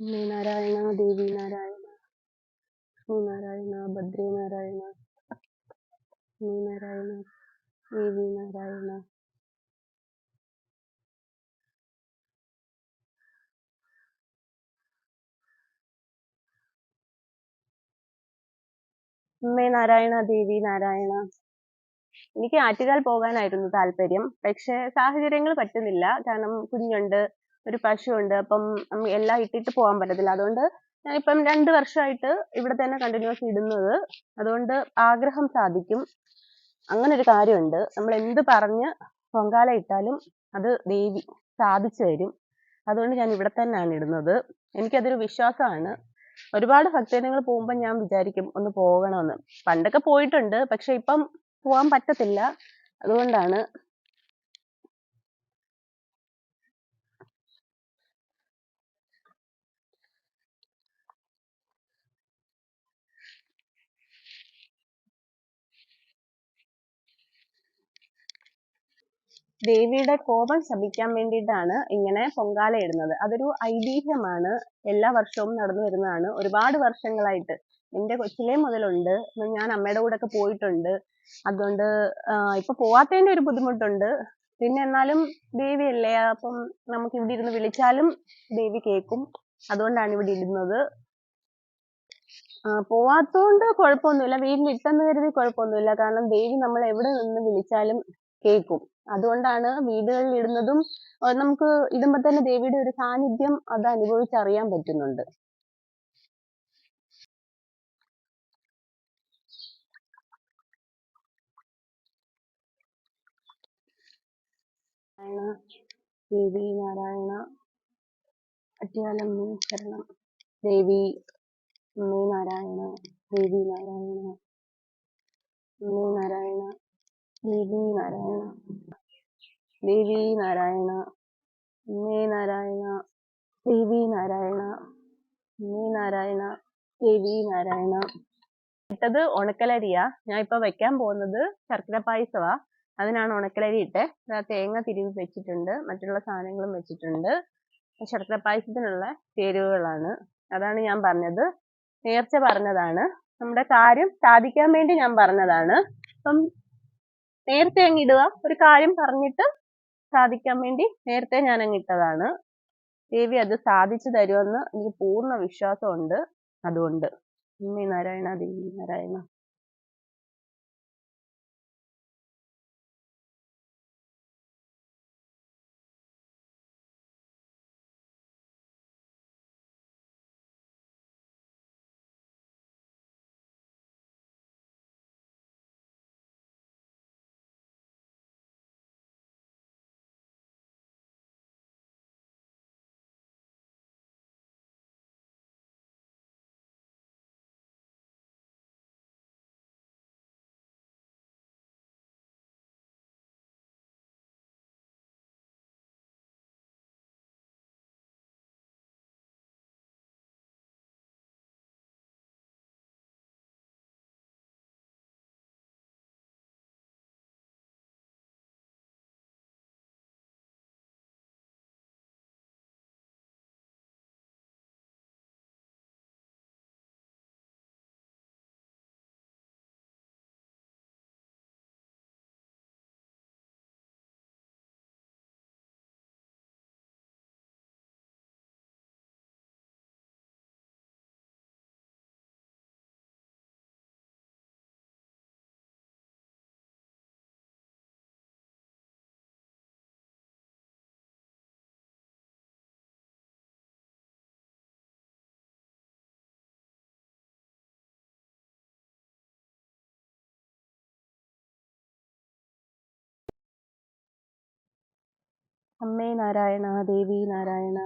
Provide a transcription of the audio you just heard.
അമ്മേ നാരായണ ദേവി നാരായണ ലക്ഷ്മി നാരായണ ഭദ്രേ നാരായണ അമ്മേ നാരായണ ദേവി നാരായണ അമ്മേ നാരായണ ദേവി നാരായണ എനിക്ക് ആറ്റുകാൽ പോകാനായിരുന്നു താല്പര്യം. പക്ഷെ സാഹചര്യങ്ങൾ പറ്റുന്നില്ല. കാരണം കുഞ്ഞുണ്ട്. ഒരു പശുവുണ്ട്. അപ്പം എല്ലാം ഇട്ടിട്ട് പോകാൻ പറ്റത്തില്ല. അതുകൊണ്ട് ഞാൻ ഞാനിപ്പം രണ്ട് വർഷമായിട്ട് ഇവിടെ തന്നെ കണ്ടിന്യൂസ് ഇടുന്നത്. അതുകൊണ്ട് ആഗ്രഹം സാധിക്കും. അങ്ങനെ ഒരു കാര്യമുണ്ട്. നമ്മൾ എന്ത് പറഞ്ഞ് പൊങ്കാല ഇട്ടാലും അത് ദേവി സാധിച്ചു തരും. അതുകൊണ്ട് ഞാൻ ഇവിടെ തന്നെയാണ് ഇടുന്നത്. എനിക്കതൊരു വിശ്വാസമാണ്. ഒരുപാട് ഭക്തജനങ്ങൾ പോകുമ്പോൾ ഞാൻ വിചാരിക്കും ഒന്ന് പോകണമെന്ന്. പണ്ടൊക്കെ പോയിട്ടുണ്ട്. പക്ഷെ ഇപ്പം പോകാൻ പറ്റത്തില്ല. അതുകൊണ്ടാണ് ദേവിയുടെ കോപം ശമിക്കാൻ വേണ്ടിയിട്ടാണ് ഇങ്ങനെ പൊങ്കാല ഇടുന്നത്. അതൊരു ഐതിഹ്യമാണ്. എല്ലാ വർഷവും നടന്നു വരുന്നതാണ്. ഒരുപാട് വർഷങ്ങളായിട്ട്. എന്റെ കൊച്ചിലേ മുതലുണ്ട്. ഞാൻ അമ്മയുടെ കൂടെ ഒക്കെ പോയിട്ടുണ്ട്. അതുകൊണ്ട് ഇപ്പൊ പോവാത്തതിന്റെ ഒരു ബുദ്ധിമുട്ടുണ്ട്. പിന്നെ എന്നാലും ദേവിയല്ലേ അപ്പം നമുക്ക് ഇവിടെ ഇരുന്ന് വിളിച്ചാലും ദേവി കേൾക്കും. അതുകൊണ്ടാണ് ഇവിടെ ഇടുന്നത്. പോവാത്തോണ്ട് കുഴപ്പമൊന്നുമില്ല. വീട്ടിൽ ഇട്ടെന്ന് കരുതി കുഴപ്പമൊന്നുമില്ല. കാരണം ദേവി നമ്മൾ എവിടെ നിന്ന് വിളിച്ചാലും കേൾക്കും. അതുകൊണ്ടാണ് വീടുകളിൽ ഇടുന്നതും നമുക്ക് ഇടുമ്പോൾ തന്നെ ദേവിയുടെ ഒരു സാന്നിധ്യം അത് അനുഭവിച്ചറിയാൻ പറ്റുന്നുണ്ട്. ദേവി നാരായണ അത്യാലമ്മേ ശരണം ദേവി അമ്മേ നാരായണ ദേവി നാരായണ അമ്മേ നാരായണ ദേവി നാരായണ. ദേവി നാരായണ മേ നാരായണ ദേവി നാരായണ മേ നാരായണ ദേവി നാരായണ. ഇട്ടത് ഉണക്കലരിയാ. ഞാൻ ഇപ്പൊ വെക്കാൻ പോകുന്നത് ശർക്കര പായസമാ അതിനാണ് ഉണക്കലരി ഇട്ടേ. തേങ്ങ തിരുമ്മി വെച്ചിട്ടുണ്ട്. മറ്റുള്ള സാധനങ്ങളും വെച്ചിട്ടുണ്ട്. ശർക്കര പായസത്തിനുള്ള ചേരുവകളാണ്. അതാണ് ഞാൻ പറഞ്ഞത്. നേർച്ച പറഞ്ഞതാണ്. നമ്മുടെ കാര്യം സാധിക്കാൻ വേണ്ടി ഞാൻ പറഞ്ഞതാണ്. അപ്പം നേരത്തെ അങ്ങ് ഇടുക. ഒരു കാര്യം പറഞ്ഞിട്ട് സാധിക്കാൻ വേണ്ടി നേരത്തെ ഞാൻ അങ്ങ് ഇട്ടതാണ്. ദേവി അത് സാധിച്ചു തരുമെന്ന് എനിക്ക് പൂർണ വിശ്വാസമുണ്ട്. അതുകൊണ്ട്. ഉമ്മി നാരായണ ദേവി നാരായണ. അമ്മേ നാരായണ ദേവി നാരായണ